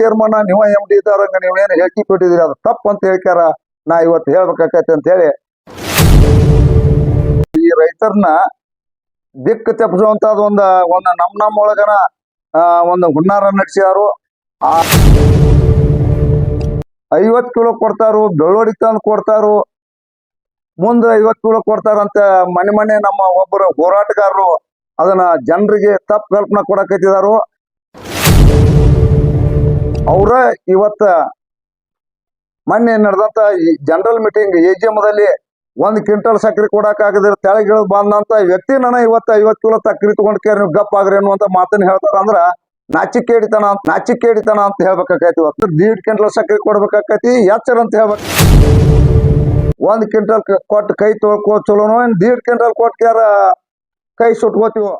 Chairman ನೀವ M D ಇದ್ದವ್ರಂಗ ನೀವೇನು ಹೇಳಿಕೆ ಕೊಟ್ಟಿದ್ದೀರಿ, ಅದು ತಪ್ಪು ಅಂತ ಹೇಳ್ಕಾರ ನಾ ಇವತ್ತು ಹೇಳ್ಬೇಕಾಕೈತಿ ಅಂತ ಹೇಳಿ. ಈ ರೈತರನ್ನ ದಿಕ್ಕು ತಪ್ಪಿಸುವಂತದ್ ಒಂದ ಒಂದ ನಮ್ ನಮ್ ಒಳಗನ ಒಂದು ಹುನ್ನಾರ ನಡೆಸಿದಾರು ಆ ಐವತ್ ಕಿಲೋ ಕೊಡ್ತಾರು ಬೆಳ್ಳೋಡಿ ತಂದು ಕೊಡ್ತಾರು. ಮುಂದೆ ಐವತ್ ಕಿಲೋ ಕೊಡ್ತಾರಂತ ಮನೆ ಮನೆ ನಮ್ಮ ಒಬ್ಬರು ಹೋರಾಟಗಾರರು ಅದನ್ನ ಜನರಿಗೆ ತಪ್ಪು ಕಲ್ಪನೆ ಕೊಡಕತ್ತಿದಾರು. ಅವ್ರ ಇವತ್ತ ಮೊನ್ನೆ ನಡೆದಂತ ಜನರಲ್ ಮೀಟಿಂಗ್ ದಲ್ಲಿ ಒಂದ್ ಕ್ವಿಂಟಲ್ ಸಕ್ಕರೆ ಕೊಡಕ್ ಆಗದಿರ ತೆಳಗಿಳಿದು ಬಂದಂತ ವ್ಯಕ್ತಿ ನನ್ನ ಇವತ್ತ ಐವತ್ ಕಿಲೋ ಸಕ್ಕರೆ ತಗೊಂಡ್ ಕೇರಿ ನೀವು ಗಪ್ ಆಗ್ರಿ ಅನ್ನುವಂತ ಮಾತನ್ನ ಹೇಳ್ತಾರ ಅಂದ್ರ ನಾಚಿಕೇಡಿತನ ನಾಚಿಕೇಡಿತನ ಅಂತ ಹೇಳ್ಬೇಕಾಕೈತಿ ಇವತ್ತು. ದೀಡ್ ಕ್ವಿಂಟಲ್ ಸಕ್ಕರೆ ಕೊಡ್ಬೇಕಾಕೈತಿ, ಎಚ್ಚರ ಅಂತ ಹೇಳ್ಬೇಕು. ಒಂದ್ ಕ್ವಿಂಟಲ್ ಕೊಟ್ಟು ಕೈ ತೊಳ್ಕೊ ಚಲೋನೋ ಏನ್ ದೀಡ್ ಕ್ವಿಂಟಲ್ ಕೇರ ಕೈ ಸುಟ್ಕೋತೀವೋ.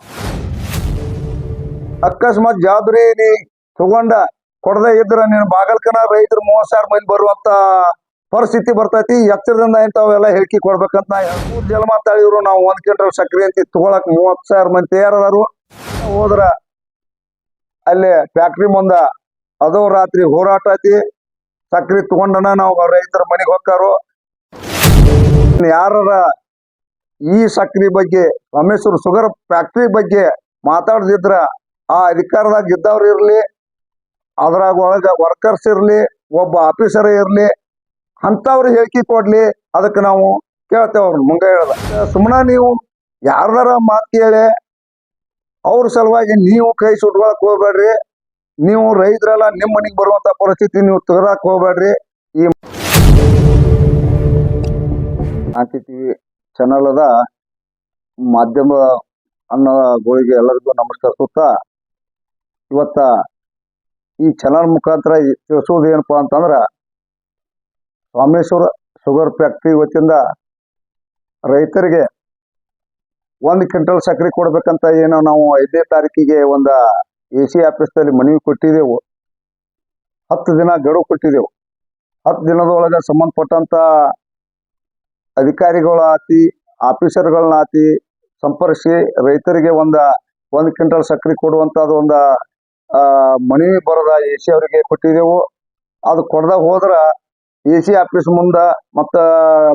ಅಕಸ್ಮಾತ್ ಜವಾಬ್ದಾರಿ ನೀ ತಗೊಂಡ ಕೊಡದೇ ಇದ್ರ ನೀನ್ ಬಾಗಲ್ಕನ ರೈತರು ಮೂವತ್ ಸಾವಿರ ಮಂದಿ ಬರುವಂತ ಪರಿಸ್ಥಿತಿ ಬರ್ತೈತಿ. ಎಚ್ಚರದಿಂದ ಇಂಥವೆಲ್ಲ ಹೇಳಿಕೆ ಕೊಡ್ಬೇಕಂತ ನಾ ಮೂರ್ ಜಲ ಮಾತಾಡಿದ್ರು ನಾವು ಒಂದ್ ಕ್ವಿಂಟಲ್ ಸಕ್ರೆ ಅಂತ ತಗೊಳಕ್ ಮೂವತ್ ಸಾವಿರ ಮಂದಿ ತಯಾರದಾರು. ಹೋದ್ರ ಅಲ್ಲಿ ಫ್ಯಾಕ್ಟ್ರಿ ಮುಂದ ಅದು ರಾತ್ರಿ ಹೋರಾಟ ಐತಿ. ಸಕ್ರಿ ತಗೊಂಡನ ನಾವು ರೈತರ ಮನೆಗೆ ಹೋಗ್ತಾರು. ಯಾರ ಈ ಸಕ್ರಿ ಬಗ್ಗೆ, ರಮೇಶ್ವರ್ ಶುಗರ್ ಫ್ಯಾಕ್ಟ್ರಿ ಬಗ್ಗೆ ಮಾತಾಡದಿದ್ರ ಆ ಅಧಿಕಾರದಾಗ ಇದ್ದವ್ರು ಇರ್ಲಿ. ಅದ್ರಾಗ ಒಳಗ ವರ್ಕರ್ಸ್ ಇರ್ಲಿ, ಒಬ್ಬ ಆಫೀಸರ್ ಇರ್ಲಿ ಅಂತವ್ರು ಹೇಳಿಕೆ ಕೊಡ್ಲಿ, ಅದಕ್ಕೆ ನಾವು ಕೇಳ್ತೇವೆ ಅವ್ರನ್ನ ಮುಂಗ ಹೇಳ್ದ. ಸುಮ್ಮನೆ ನೀವು ಯಾರ್ದಾರ ಮಾತು ಕೇಳಿ, ಅವ್ರ ಸಲುವಾಗಿ ನೀವು ಕೈ ಸುಟ್ಕೊಳಕ್ ಹೋಗ್ಬೇಡ್ರಿ. ನೀವು ರೈತರೆಲ್ಲ ನಿಮ್ಮ ಮನೆಗೆ ಬರುವಂತ ಪರಿಸ್ಥಿತಿ ನೀವು ತೆಗದಾಕ್ ಹೋಗ್ಬೇಡ್ರಿ. ಈ ಕ್ರಾಂತಿ ಟಿವಿ ಚಾನಲ್ ಅದ, ಮಾಧ್ಯಮ ಅನ್ನೋಗಳಿಗೆ ಎಲ್ಲರಿಗೂ ನಮಸ್ಕರಿಸುತ್ತಾ, ಇವತ್ತ ಈ ಚಾನಲ್ ಮುಖಾಂತರ ತಿಳಿಸೋದು ಏನಪ್ಪಾ ಅಂತಂದ್ರ ರಾಮೇಶ್ವರ ಶುಗರ್ ಫ್ಯಾಕ್ಟ್ರಿ ವತಿಯಿಂದ ರೈತರಿಗೆ ಒಂದು ಕ್ವಿಂಟಲ್ ಸಕ್ಕರೆ ಕೊಡ್ಬೇಕಂತ ಏನೋ ನಾವು ಐದನೇ ತಾರೀಕಿಗೆ ಒಂದ ಎ ಸಿ ಆಫೀಸ್ದಲ್ಲಿ ಮನವಿ ಕೊಟ್ಟಿದ್ದೆವು ಹತ್ತು ದಿನ ಗಡುವು ಕೊಟ್ಟಿದ್ದೆವು ಹತ್ತು ದಿನದೊಳಗೆ ಸಂಬಂಧಪಟ್ಟಂತ ಅಧಿಕಾರಿಗಳಾತಿ ಆಫೀಸರ್ಗಳನ್ನಾತಿ ಸಂಪರ್ಕಿಸಿ ರೈತರಿಗೆ ಒಂದ, ಒಂದು ಕ್ವಿಂಟಲ್ ಸಕ್ಕರೆ ಕೊಡುವಂತದ್ದು ಒಂದ ಆ, ಮನವಿ ಬರದ ಎ ಸಿ ಅವರಿಗೆ ಕೊಟ್ಟಿದ್ದೆವು. ಅದು ಕೊಡದ ಹೋದ್ರ ಎ ಸಿ ಆಫೀಸ್ ಮುಂದ ಮತ್ತ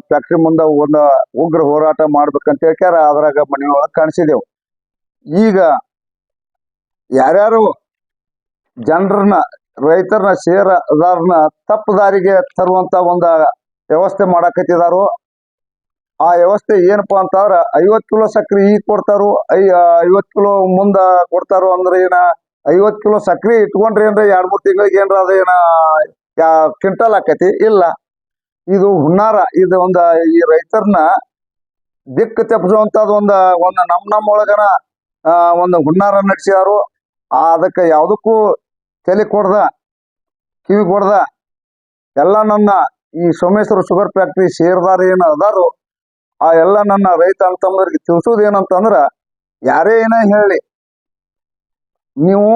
ಫ್ಯಾಕ್ಟ್ರಿ ಮುಂದ ಒಂದು ಉಗ್ರ ಹೋರಾಟ ಮಾಡ್ಬೇಕಂತ ಹೇಳ್ಕ್ಯಾರ ಅದ್ರಾಗ ಮನವಿ ಒಳಗೆ ಕಾಣಿಸಿದೆವು ಈಗ ಯಾರ್ಯಾರು ಜನರನ್ನ ರೈತರನ್ನ ಷೇರದಾರನ ತಪ್ಪದಾರಿಗೆ ತರುವಂತ ಒಂದ ವ್ಯವಸ್ಥೆ ಮಾಡಾಕತ್ತಿದಾರು ಆ ವ್ಯವಸ್ಥೆ ಏನಪ್ಪಾ ಅಂತಂದ್ರ ಐವತ್ತು ಕಿಲೋ ಸಕ್ರಿ ಈಗ ಕೊಡ್ತಾರು ಐ ಐವತ್ ಕಿಲೋ ಮುಂದ ಕೊಡ್ತಾರು ಅಂದ್ರೆ ಏನ ಐವತ್ ಕಿಲೋ ಸಕ್ರಿ ಇಟ್ಕೊಂಡ್ರಿ ಅಂದ್ರೆ ಎರಡ್ ಮೂರ್ ತಿಂಗಳಿಗೆ ಏನ್ರ ಅದೇನ ಕ್ವಿಂಟಲ್ ಆಕತಿ? ಇಲ್ಲ. ಇದು ಹುನ್ನಾರ, ಇದು ಒಂದ ಈ ರೈತರನ್ನ ದಿಕ್ಕು ತಪ್ಪಿಸುವಂತದ್ ಒಂದ, ಒಂದ್ ನಮ್ ನಮ್ ಒಳಗನ ಒಂದು ಹುನ್ನಾರ ನಡೆಸಿದಾರು ಅದಕ್ಕೆ ಯಾವ್ದಕ್ಕೂ ತಲೆ ಕೊಡ್ದ, ಕಿವಿ ಕೊಡ್ದ, ಎಲ್ಲ ನನ್ನ ಈ ಸೋಮೇಶ್ವರ ಶುಗರ್ ಫ್ಯಾಕ್ಟ್ರಿ ಸೇರಿದಾರ ಏನು ಅದಾರು, ಆ ಎಲ್ಲ ನನ್ನ ರೈತ ಅಂತಂದ್ರಿಗೆ ತಿಳಿಸೋದು ಏನಂತಂದ್ರ, ಯಾರೇ ಏನ ಹೇಳಿ ನೀವು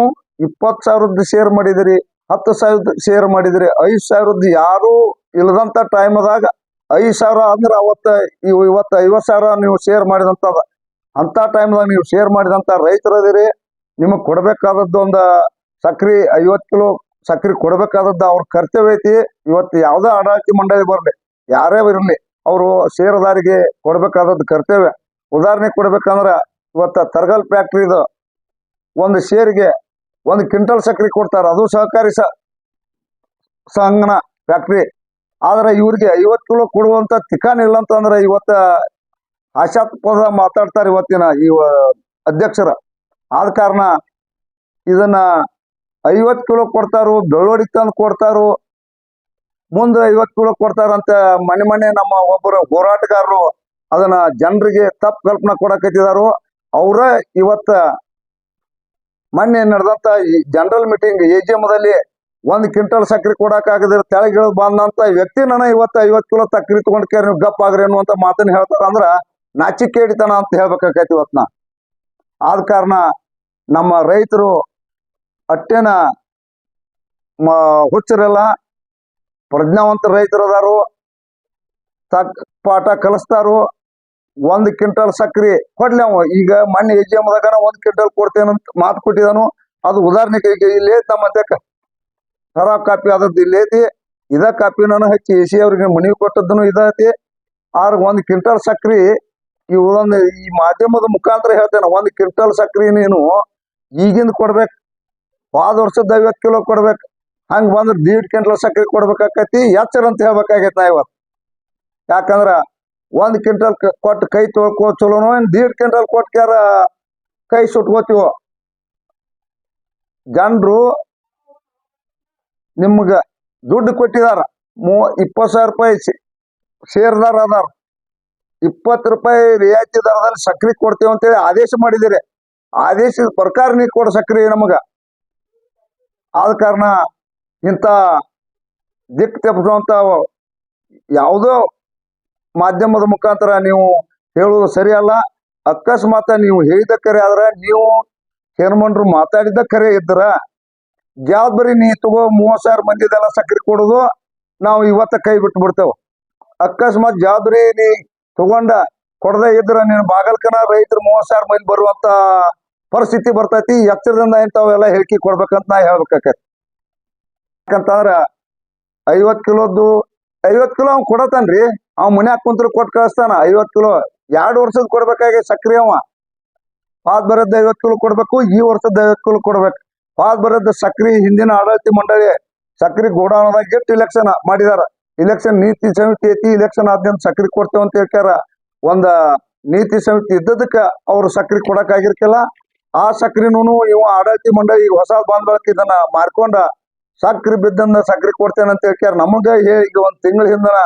ಇಪ್ಪತ್ತು ಸಾವಿರದ್ದು ಶೇರ್ ಮಾಡಿದಿರಿ, ಹತ್ತು ಸಾವಿರದ ಶೇರ್ ಮಾಡಿದಿರಿ, ಐದು ಸಾವಿರದ ಯಾರು ಇಲ್ಲದಂತ ಟೈಮ್ದಾಗ ಐದು ಸಾವಿರ ಅಂದ್ರೆ ಅವತ್ತ ಇವ್ ಇವತ್ತು ಐವತ್ತು ಸಾವಿರ ನೀವು ಶೇರ್ ಮಾಡಿದಂತ ಅಂತ ಟೈಮ್ದಾಗ ನೀವು ಶೇರ್ ಮಾಡಿದಂತ ರೈತರದಿರಿ, ನಿಮಗೆ ಕೊಡಬೇಕಾದದ್ದು ಒಂದು ಸಕ್ರಿ ಐವತ್ತು ಕಿಲೋ ಸಕ್ರಿ ಕೊಡಬೇಕಾದದ್ದು ಅವ್ರ ಕರ್ತವ್ಯ ಐತಿ. ಇವತ್ತು ಯಾವುದೇ ಆಡಳಿತ ಮಂಡಳಿ ಬರಲಿ, ಯಾರೇ ಇರಲಿ, ಅವರು ಷೇರುದಾರಿಗೆ ಕೊಡಬೇಕಾದದ್ದು ಕರ್ತವ್ಯ. ಉದಾಹರಣೆ ಕೊಡ್ಬೇಕಂದ್ರ ಇವತ್ತ ತರಗಲ್ ಫ್ಯಾಕ್ಟ್ರಿದು ಒಂದು ಶೇರಿಗೆ ಒಂದು ಕ್ವಿಂಟಲ್ ಸಕ್ಕರೆ ಕೊಡ್ತಾರೆ. ಅದು ಸಹಕಾರಿ ಸಂಘನ ಫ್ಯಾಕ್ಟ್ರಿ ಆದ್ರೆ ಇವ್ರಿಗೆ ಐವತ್ತು ಕಿಲೋ ಕೊಡುವಂತ ತಿಕಾನ್ ಇಲ್ಲ ಅಂತಂದ್ರೆ ಇವತ್ತ ಆಶಾತ್ಪದ ಮಾತಾಡ್ತಾರೆ ಇವತ್ತಿನ ಈ ಅಧ್ಯಕ್ಷರ. ಆದ ಕಾರಣ ಇದನ್ನ ಐವತ್ತು ಕಿಲೋ ಕೊಡ್ತಾರು, ಬೆಳ್ಳುಳ್ಳಿ ತಂದು ಕೊಡ್ತಾರು. ಮುಂದೆ ಐವತ್ತು ಕಿಲೋ ಕೊಡ್ತಾರಂತ ಮನೆ ಮನೆ ನಮ್ಮ ಒಬ್ಬರು ಹೋರಾಟಗಾರರು ಅದನ್ನ ಜನರಿಗೆ ತಪ್ಪು ಕಲ್ಪನೆ ಕೊಡಕತ್ತಿದಾರು. ಅವರ ಇವತ್ತ ಮೊನ್ನೆ ನಡೆದಂತ ಜನರಲ್ ಮೀಟಿಂಗ್ ಎಜಿಎಂದಲ್ಲಿ ಒಂದ್ ಕ್ವಿಂಟಲ್ ಸಕ್ಕರೆ ಕೊಡಕ್ ಆಗದಿರ ತೆಳಗಿಳ ಬಂದಂತ ವ್ಯಕ್ತಿ ನನ್ನ ಇವತ್ತ ಐವತ್ ಕಿಲೋ ಸಕ್ಕರೆ ತಗೊಂಡ್ ಕೇರಿ ನೀವು ಗಪ್ ಆಗ್ರಿ ಅನ್ನುವಂತ ಮಾತನ್ನ ಹೇಳ್ತಾರ ಅಂದ್ರ ನಾಚಿಕೇಡಿತನ ಅಂತ ಹೇಳ್ಬೇಕಾಕೈತಿ ಇವತ್ ನಾ. ಆದ ಕಾರಣ ನಮ್ಮ ರೈತರು ಅಟ್ಟೆನ ಹುಚ್ಚರೆಲ್ಲ, ಪ್ರಜ್ಞಾವಂತ ರೈತರು ಅದಾರು, ತಕ್ ಪಾಠ ಕಲಿಸ್ತಾರು ಒಂದ್ ಕ್ವಿಂಟಲ್ ಸಕ್ರಿ ಕೊಡ್ಲಿ ಅವ. ಈಗ ಮೊನ್ನೆ ಎಜ್ಜಮದಾಗ ಒಂದ್ ಕ್ವಿಂಟಲ್ ಕೊಡ್ತೇನಂತ ಮಾತು ಕೊಟ್ಟಿದಾನು. ಅದು ಉದಾಹರಣೆಗೆ ಈಗ ಇಲ್ಲಿ ನಮ್ಮ ಖರಾಬ್ ಕಾಪಿ ಆದದ್ದು ಇಲ್ಲಿ ಐತಿ. ಇದ ಕಾಪಿ ನಾನು ಹಚ್ಚಿ ಎ ಸಿ ಅವ್ರಿಗೆ ಮನವಿ ಕೊಟ್ಟದ್ದನು ಇದೈತಿ ಆರ್ ಒಂದ್ ಕ್ವಿಂಟಲ್ ಸಕ್ರಿ ಈ ಈ ಮಾಧ್ಯಮದ ಮುಖಾಂತರ ಹೇಳ್ತೇನೆ. ಒಂದ್ ಕ್ವಿಂಟಲ್ ಸಕ್ರಿ ನೀನು ಈಗಿಂದ ಕೊಡ್ಬೇಕು. ಹೋದ ವರ್ಷದ ಐವತ್ ಕಿಲೋ ಕೊಡ್ಬೇಕು. ಹಂಗ ಬಂದ್ರೆ ದೀಡ್ ಕ್ವಿಂಟಲ್ ಸಕ್ರಿ ಕೊಡ್ಬೇಕಾಕತಿ. ಎಚ್ಚರ ಅಂತ ಹೇಳ್ಬೇಕಾಗೈತಿ ನಾ ಇವತ್ತು ಯಾಕಂದ್ರ ಒಂದ್ ಕ್ವಿಂಟಲ್ ಕೊಟ್ಟು ಕೈ ತೊಳ್ಕೊ ಚಲೋನೋ ಏನ್? ದೀಡ್ ಕ್ವಿಂಟಲ್ ಕೊಟ್ಕ್ಯಾರ ಕೈ ಸುಟ್ಕೋತೀವ ಜನರು ನಿಮ್ಗ ದುಡ್ಡು ಕೊಟ್ಟಿದಾರ. ಮೂ ಇಪ್ಪತ್ತು ಸಾವಿರ ರೂಪಾಯಿ ಸೇರ್ದಾರ ಅದಾರ. ಇಪ್ಪತ್ತು ರೂಪಾಯಿ ರಿಯಾಯಿತಿ ದರದಲ್ಲಿ ಸಕ್ರಿ ಕೊಡ್ತೇವೆ ಅಂತೇಳಿ ಆದೇಶ ಮಾಡಿದಿರಿ. ಆದೇಶದ ಪ್ರಕಾರ ನೀ ಕೊಡ ಸಕ್ರಿ ನಮಗ. ಆದ ಕಾರಣ ಇಂಥ ದಿಕ್ ತಪ್ಪಿಸುವಂತ ಯಾವುದೋ ಮಾಧ್ಯಮದ ಮುಖಾಂತರ ನೀವು ಹೇಳುವುದು ಸರಿಯಲ್ಲ. ಅಕಸ್ಮಾತ್ ನೀವು ಹೇಳಿದ ಕರೆ ಆದ್ರೆ ನೀವು ಚೇರ್ಮನ್ರು ಮಾತಾಡಿದ್ದ ಕರೆ ಇದ್ರ. ಜವಾಬ್ದಾರಿ ನೀ ತಗೋ ಮೂವತ್ ಸಾವಿರ ಮಂದಿದೆಲ್ಲ ಸಕ್ರಿ ಕೊಡೋದು ನಾವು ಇವತ್ತ ಕೈ ಬಿಟ್ಟು ಬಿಡ್ತೇವೆ. ಅಕಸ್ಮಾತ್ ಜವಾಬ್ದಾರಿ ನೀ ತಗೊಂಡ ಕೊಡದೇ ಇದ್ರ ನೀನು ಬಾಗಲ್ಕನ ರೈತರು ಮೂವತ್ ಸಾವಿರ ಮಂದಿ ಬರುವಂತ ಪರಿಸ್ಥಿತಿ ಬರ್ತೈತಿ. ಎಚ್ಚರದಿಂದ ಇಂಥವೆಲ್ಲ ಹೇಳಿಕೆ ಕೊಡ್ಬೇಕಂತ ನಾ ಹೇಳ್ಬೇಕಾಕತಿ. ಯಾಕಂತಂದ್ರ ಐವತ್ ಕಿಲೋದ್ದು, ಐವತ್ ಕಿಲೋ ಅವ್ನು ಕೊಡತಾನ್ರಿ. ಅವ್ ಮನ್ಯಾಗ ಕುಂತ್ರು ಕೊಟ್ಟು ಕಳಿಸ್ತಾನ ಐವತ್ ಕಿಲೋ, ಎರಡು ವರ್ಷದ ಕೊಡ್ಬೇಕಾಗಿ ಸಕ್ರಿ ಅವ. ಪಾದ್ ಬರದ್ ಐವತ್ ಕಿಲೋ ಕೊಡ್ಬೇಕು, ಈ ವರ್ಷದ ಐವತ್ ಕಿಲೋ ಕೊಡ್ಬೇಕು. ಪಾದ್ ಬರದ್ ಸಕ್ರಿ ಹಿಂದಿನ ಆಡಳಿತ ಮಂಡಳಿ ಸಕ್ರಿ ಗೋಡಾಣದಾಗ ಗೆಟ್ ಇಲೆಕ್ಷನ್ ಮಾಡಿದಾರ. ಇಲೆಕ್ಷನ್ ನೀತಿ ಸಮಿತಿ ಐತಿ ಇಲೆಕ್ಷನ್ ಆದ್ಯಂತ ಸಕ್ರಿ ಕೊಡ್ತೇವೆ ಅಂತ ಹೇಳ್ಕ್ಯಾರ. ಒಂದ ನೀತಿ ಸಮಿತಿ ಇದ್ದದಕ್ಕ ಅವ್ರು ಸಕ್ರಿ ಕೊಡಕ್ ಆಗಿರ್ಕಿಲ್ಲ. ಆ ಸಕ್ರಿನೂ ಇವ ಆಡಳಿತ ಮಂಡಳಿ ಈಗ ಹೊಸ ಬಾಂಧವಕ್ಕೆ ಇದನ್ನ ಮಾರ್ಕೊಂಡ ಸಕ್ರಿ ಬಿದ್ದಂದ ಸಕ್ರಿ ಕೊಡ್ತೇನೆ ಅಂತ ಹೇಳ್ಕ್ಯಾರ. ನಮಗ ಈಗ ಒಂದ್ ತಿಂಗಳ ಹಿಂದನ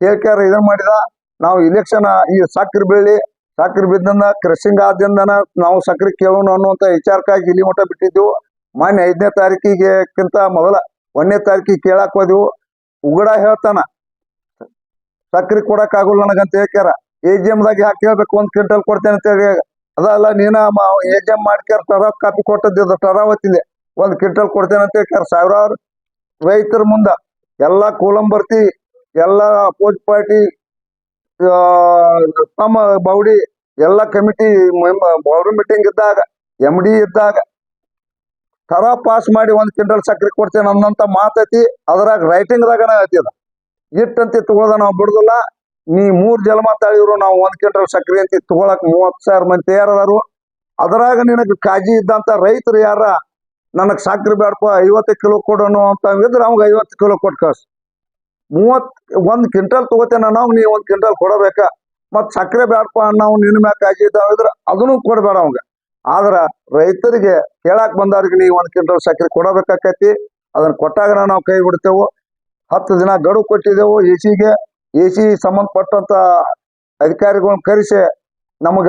ಹೇಳ್ಕ್ಯಾರ ಇದನ್ ಮಾಡಿದ, ನಾವು ಇಲೆಕ್ಷನ್ ಈ ಸಕ್ರಿ ಬೆಳ್ಳಿ, ಸಕ್ರಿ ಬಿದ್ದಂದ ಕ್ರಶಿಂಗ್ ಆದ್ಯಂದ ನಾವು ಸಕ್ರಿ ಕೇಳೋಣ ಅನ್ನುವಂತ ವಿಚಾರಕ್ಕಾಗಿ ಇಲ್ಲಿ ಮಟ್ಟ ಬಿಟ್ಟಿದ್ದೆವು. ಮೊನ್ನೆ ಐದನೇ ತಾರೀಕಿಗೆಕ್ಕಿಂತ ಮೊದಲ ಒಂದನೇ ತಾರೀಕಿಗೆ ಕೇಳಾಕ್ ಹೋದೆವು. ಉಗಡ ಹೇಳ್ತಾನ, ಸಕ್ರಿ ಕೊಡಕ್ ಆಗುಲ್ಲ ನನಗಂತ ಹೇಳ್ಕ್ಯಾರ. ಎ ಜಿ ದಾಗ ಯಾಕೆ ಹೇಳ್ಬೇಕು ಒಂದ್ ಕ್ವಿಂಟಲ್ ಕೊಡ್ತೇನೆ ಅಂತ ಹೇಳಿ ಅದಲ್ಲ, ನೀನ ಎ ಜಿ ಎಂ ಮಾಡ್ಕ್ಯಾರ ಟರಾ ಕಾಪಿ ಕೊಟ್ಟದ್ದು ಟರಾವತ್ತಿಲಿ ಒಂದ್ ಕ್ವಿಂಟಲ್ ಕೊಡ್ತೇನೆ ಅಂತ ಹೇಳ್ಕ್ಯಾರ. ಸಾವಿರಾರು ರೈತರ ಮುಂದ ಎಲ್ಲಾ ಕೂಲಂಬರ್ತಿ ಎಲ್ಲಾ ಅಪೋಸ್ ಪಾರ್ಟಿ ನಮ್ಮ ಬೌಡಿ ಎಲ್ಲಾ ಕಮಿಟಿ ಬೌಡಿ ಮೀಟಿಂಗ್ ಇದ್ದಾಗ ಎಂ ಡಿ ಇದ್ದಾಗ ತರ ಪಾಸ್ ಮಾಡಿ ಒಂದು ಕ್ವಿಂಟಲ್ ಸಕ್ರಿ ಕೊಡ್ತೇನೆ ಅನ್ನಂತ ಮಾತೈತಿ. ಅದ್ರಾಗ ರೈಟಿಂಗ್ ಅದ ಇಟ್ಟು ಅಂತ ತಗೋದ ನಾವು ಬಿಡುದಿಲ್ಲ. ನೀ ಮೂರ್ ಜನ್ಮ ತಾಳಿದ್ರು ನಾವು ಒಂದ್ ಕ್ವಿಂಟಲ್ ಸಕ್ರಿ ಅಂತ ತಗೊಳಕ್ ಮೂವತ್ ಸಾವಿರ ಮಂದಿ ತಯಾರದಾರು. ಅದ್ರಾಗ ನಿನಗ ಕಾಜಿ ಇದ್ದಂತ ರೈತರು ಯಾರ? ನನಗೆ ಸಕ್ರಿ ಬೇಡಪ್ಪ ಐವತ್ತು ಕಿಲೋ ಕೊಡೋನು ಅಂತ ಇದ್ರೆ ಅವ್ಗೆ ಐವತ್ತು ಕಿಲೋ ಕೊಟ್ಟು ಕಳ್ಸ. ಮೂವತ್ ಒಂದ್ ಕ್ವಿಂಟಲ್ ತಗೋತೇನ ನೀ ಒಂದ್ ಕ್ವಿಂಟಲ್ ಕೊಡಬೇಕ? ಮತ್ ಸಕ್ಕರೆ ಬ್ಯಾಡಪ್ಪ ನಾವು ನಿನ್ ಮ್ಯಾಕ್ ಇದ್ರ ಅದನ್ನು ಕೊಡಬೇಡ ಅವಂಗ ಆದ್ರ ರೈತರಿಗೆ ಕೇಳಾಕ್ ಬಂದವ್ರಿಗೆ ನೀ ಒಂದ್ ಕ್ವಿಂಟಲ್ ಸಕ್ಕರೆ ಕೊಡಬೇಕಾಕೈತಿ. ಅದನ್ನ ಕೊಟ್ಟಾಗ ನಾವು ಕೈ ಬಿಡ್ತೇವು. ಹತ್ತು ದಿನ ಗಡುವು ಕೊಟ್ಟಿದ್ದೆವು ಎ ಸಿಗೆ ಎ ಸಿ ಸಂಬಂಧಪಟ್ಟಂತ ಅಧಿಕಾರಿಗಳನ್ನ ಕರೆಸಿ ನಮಗ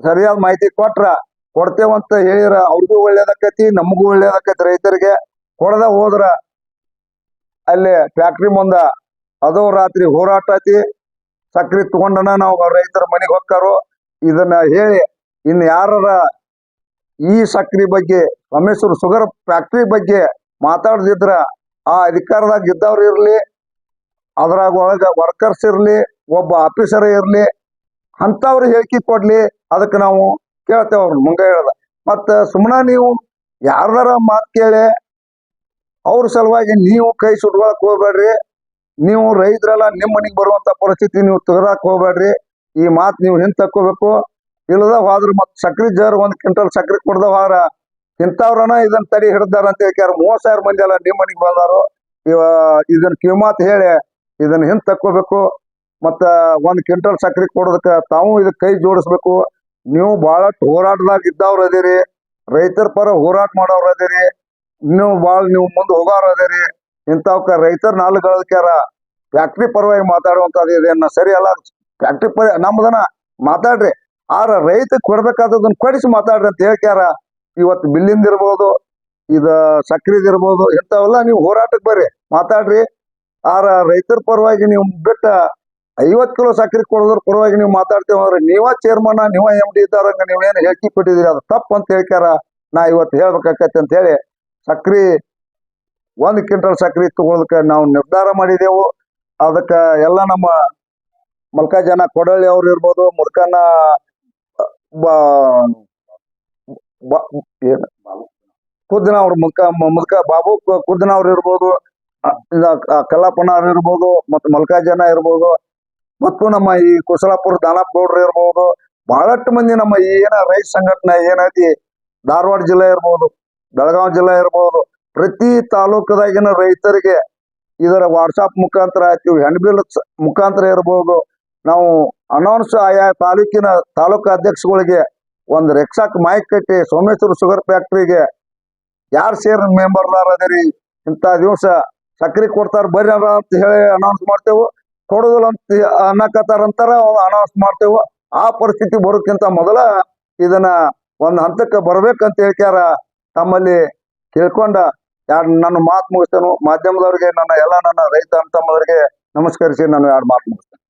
ಸರಿಯಾದ ಮಾಹಿತಿ ಕೊಟ್ರ ಕೊಡ್ತೇವಂತ ಹೇಳಿರ ಅವ್ರಿಗೂ ಒಳ್ಳೇದಾಕೈತಿ, ನಮಗೂ ಒಳ್ಳೇದಾಕೈತಿ ರೈತರಿಗೆ. ಕೊಡದ ಹೋದ್ರ ಅಲ್ಲಿ ಫ್ಯಾಕ್ಟ್ರಿ ಮುಂದ ಅದು ರಾತ್ರಿ ಹೋರಾಟ ಐತಿ ಸಕ್ರಿ ತಗೊಂಡನ ನಾವು ರೈತರ ಮನೆಗೆ ಹೋಗ್ತಾರೋ. ಇದನ್ನ ಹೇಳಿ ಇನ್ ಯಾರ ಈ ಸಕ್ರಿ ಬಗ್ಗೆ ರಮೇಶ್ವರ ಶುಗರ್ ಫ್ಯಾಕ್ಟ್ರಿ ಬಗ್ಗೆ ಮಾತಾಡದಿದ್ರ ಆ ಅಧಿಕಾರದಾಗ ಇದ್ದವ್ರು ಇರ್ಲಿ, ಅದ್ರಾಗ ಒಳಗ ವರ್ಕರ್ಸ್ ಇರ್ಲಿ, ಒಬ್ಬ ಆಫೀಸರ್ ಇರ್ಲಿ ಅಂತವ್ರು ಹೇಳಿಕೆ ಕೊಡ್ಲಿ, ಅದಕ್ಕೆ ನಾವು ಕೇಳ್ತೇವೆ ಅವ್ರನ್ನ ಮುಂಗ ಹೇಳ್ದ. ಮತ್ತ ಸುಮ್ಮನೆ ನೀವು ಯಾರ್ದಾರ ಮಾತು ಕೇಳಿ ಅವ್ರ ಸಲುವಾಗಿ ನೀವು ಕೈ ಸುಟ್ಕೊಳಕ್ ಹೋಗ್ಬೇಡ್ರಿ. ನೀವು ರೈತರೆಲ್ಲ ನಿಮ್ಮ ಮನೆಗೆ ಬರುವಂತ ಪರಿಸ್ಥಿತಿ ನೀವು ತೆಗದಾಕ್ ಹೋಗ್ಬೇಡ್ರಿ. ಈ ಮಾತು ನೀವು ಹಿಂದ್ ತಕ್ಕೋಬೇಕು? ಇಲ್ಲದ ಹೋದ್ರ ಮತ್ ಸಕ್ರಿ ಜರ್ ಒಂದ್ ಕ್ವಿಂಟಲ್ ಸಕ್ರಿ ಕೊಡ್ದ ಹೋದ್ರ ಇದನ್ನ ತಡಿ ಹಿಡ್ದಾರ ಅಂತ ಹೇಳ್ಕ್ಯಾರ ಮೂವತ್ ಸಾವಿರ ಮಂದಿ ಎಲ್ಲ ನಿಮ್ಮ ಮನೆಗೆ ಬಂದಾರು. ಇವ ಇದನ್ನ ಕಿವಿಮಾತ್ ಹೇಳಿ ಇದನ್ನ ಹಿಂದ್ ತಕ್ಕೋಬೇಕು? ಮತ್ತ ಒಂದ್ ಕ್ವಿಂಟಲ್ ಸಕ್ರಿ ಕೊಡೋದಕ್ಕ ತಾವು ಇದಕ್ ಕೈ ಜೋಡಿಸ್ಬೇಕು. ನೀವು ಬಹಳಷ್ಟು ಹೋರಾಟದಾಗ ಇದ್ದವ್ರು ಅದಿರಿ. ರೈತರ ಪರ ಹೋರಾಟ ಮಾಡೋರು ಅದಿರಿ. ನೀವು ಭಾಳ ನೀವು ಮುಂದೆ ಹೋಗೋರು ಅದೇರಿ. ರೈತರ ನಾಲ್ ಗಳಕ್ಯಾರ ಫ್ಯಾಕ್ಟ್ರಿ ಪರವಾಗಿ ಮಾತಾಡುವಂತದ್ದು ಇದೇನ ಸರಿ ಅಲ್ಲ. ಫ್ಯಾಕ್ಟ್ರಿ ಪರ ನಮ್ದನ ಮಾತಾಡ್ರಿ. ಆರ ರೈತ ಕೊಡ್ಬೇಕಾದದನ್ನ ಕೊಡಿಸಿ ಮಾತಾಡ್ರಿ ಅಂತ ಹೇಳ್ಕ್ಯಾರ. ಇವತ್ತು ಬಿಲ್ಲಿಂದ ಇರ್ಬೋದು, ಇದ ಸಕ್ರಿದ್ ಇರ್ಬೋದು, ಇಂಥವೆಲ್ಲ ನೀವು ಹೋರಾಟಕ್ಕೆ ಬರ್ರಿ. ಮಾತಾಡ್ರಿ. ಆರ ರೈತರ ಪರವಾಗಿ ನೀವು ಬಿಟ್ಟ ಐವತ್ ಕಿಲೋ ಸಕ್ರಿ ಕೊಡೋದ್ರ ಪರವಾಗಿ ನೀವು ಮಾತಾಡ್ತೇವೆ ಅಂದ್ರೆ ನೀವ ಚೇರ್ಮನ್ ನೀವ ಎಂ ಡಿ ಇದ್ದಾರಂಗ ನೀವೇನು ಹೇಳಿಕೆ ಕೊಟ್ಟಿದ್ದೀರಿ ಅದು ತಪ್ಪು ಅಂತ ಹೇಳ್ಕ್ಯಾರ. ನಾ ಇವತ್ತು ಹೇಳ್ಬೇಕಾಕತಿ ಅಂತ ಹೇಳಿ ಸಕ್ರಿ, ಒಂದ್ ಕ್ವಿಂಟಲ್ ಸಕ್ರಿ ತಗೊಳದಕ್ಕೆ ನಾವು ನಿರ್ಧಾರ ಮಾಡಿದೆವು. ಅದಕ್ಕ ಎಲ್ಲ ನಮ್ಮ ಮಲ್ಕಾಜನ ಕೊಡಳ್ಳಿ ಅವ್ರು ಇರ್ಬೋದು, ಮುದ್ಕನ್ನ ಕುದ್ದಿನ ಅವ್ರ ಮುದ್ಕ ಮುದ್ಕ ಬಾಬು ಕುದ್ದಿನ ಅವ್ರು ಇರ್ಬೋದು ಕಲ್ಲಪ್ಪನ ಅವ್ರು ಇರ್ಬೋದು, ಮತ್ತು ಮಲ್ಕಾಜನ ಇರ್ಬೋದು, ಮತ್ತು ನಮ್ಮ ಈ ಕುಶಲಾಪುರ ದಾನಪ್ಪ ಗೌಡ್ರು ಇರ್ಬೋದು, ಬಹಳಷ್ಟು ಮಂದಿ ನಮ್ಮ ಈ ಏನ ರೈತ ಸಂಘಟನೆ ಏನೈತಿ ಧಾರವಾಡ ಜಿಲ್ಲೆ ಇರ್ಬೋದು ಬೆಳಗಾವಿ ಜಿಲ್ಲೆ ಇರ್ಬೋದು, ಪ್ರತಿ ತಾಲೂಕದಾಗಿನ ರೈತರಿಗೆ ಇದರ ವಾಟ್ಸಾಪ್ ಮುಖಾಂತರ ಆಯ್ತು ಹೆಣ್ಬಿಲ್ ಮುಖಾಂತರ ಇರ್ಬೋದು. ನಾವು ಅನೌನ್ಸ್ ಆಯಾ ತಾಲೂಕಿನ ತಾಲೂಕು ಅಧ್ಯಕ್ಷಗಳಿಗೆ ಒಂದು ರಿಕ್ಷಾಕ್ ಮೈಕ್ ಕಟ್ಟಿ, ಸೋಮೇಶ್ವರ ಶುಗರ್ ಫ್ಯಾಕ್ಟ್ರಿಗೆ ಯಾರು ಸೇರ್ ಮೆಂಬರ್ದಾರ ಅದಿರಿ, ಇಂಥ ದಿವಸ ಸಕ್ರಿ ಕೊಡ್ತಾರ ಬರ್ರಿ ಅಂತ ಹೇಳಿ ಅನೌನ್ಸ್ ಮಾಡ್ತೇವೆ. ಕೊಡೋದಿಲ್ಲ ಅಂತ ಅನ್ನಕತ್ತಾರ ಅಂತಾರ ಅನೌನ್ಸ್ ಮಾಡ್ತೇವೆ. ಆ ಪರಿಸ್ಥಿತಿ ಬರೋಕ್ಕಿಂತ ಮೊದಲ ಇದನ್ನ ಒಂದು ಹಂತಕ್ಕೆ ಬರ್ಬೇಕಂತ ಹೇಳ್ಕ್ಯಾರ ತಮ್ಮಲ್ಲಿ ಕೇಳ್ಕೊಂಡ ನನ್ನ ಮಾತು ಮುಗಿಸ್ತೇನೆ, ಮಾಧ್ಯಮದವ್ರಿಗೆ ನನ್ನ ಎಲ್ಲ ನನ್ನ ರೈತ ಅಂತಮ್ಮದವ್ರಿಗೆ ನಮಸ್ಕರಿಸಿ ನಾನು ಎರಡು ಮಾತು ಮುಗಿಸ್ತೇನೆ.